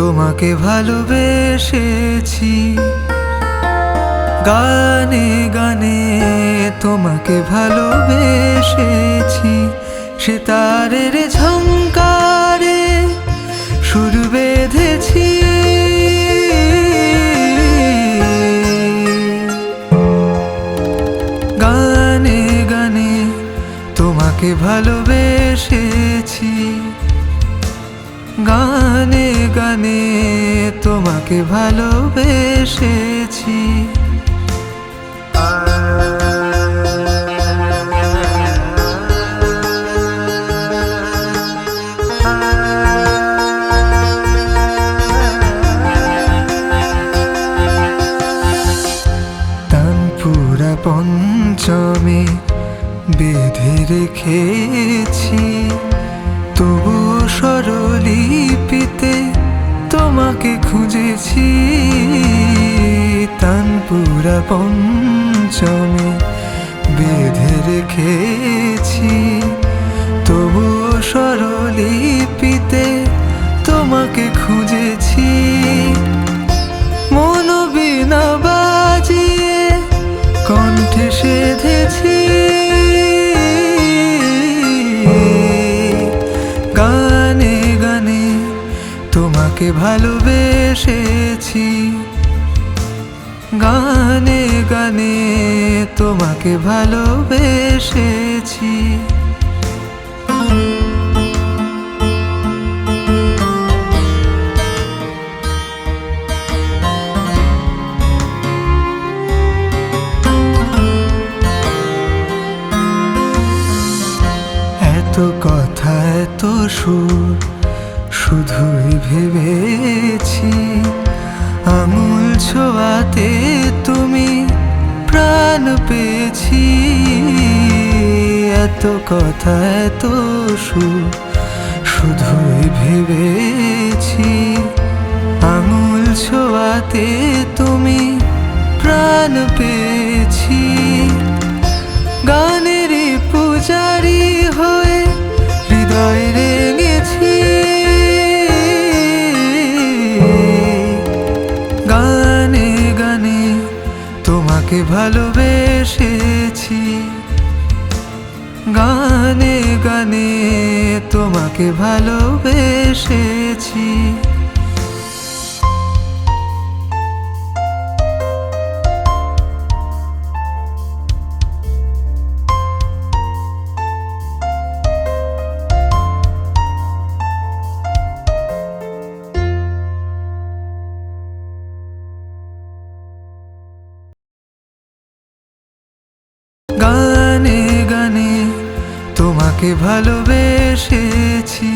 তোমাকে ভালোবেসেছি। গানে গানে তোমাকে ভালোবেসেছি। সে তারের ঝঙ্কারে সুর বেঁধেছি। গানে গানে তোমাকে ভালোবেসেছি। গানে গানে তোমাকে ভালোবেসেছি। পঞ্চমে বেঁধে রেখেছি। তোমাকে খুঁজেছি তানপুরা পঞ্চমে বেঁধে রেখেছি। তবু স্বরলিপিতে তোমাকে খুঁজেছি। মন বিনা বাজিয়ে কণ্ঠে সেধেছি। গানে গানে ভালোবেসেছি গানে গানে তোমাকে ভালোবেসেছি। এত কথা এত সুর শুধুই ভেবেছি আঙুল ছোঁয়াতে তুমি প্রাণ পেয়েছি। এত কথা, এত সুর শুধুই ভেবেছি আঙুল ছোঁয়াতে তুমি প্রাণ পেয়েছি। গানের তোমাকে ভালোবেসেছি। গানে গানে তোমাকে ভালোবেসেছি। তোমাকে ভালোবেসেছি।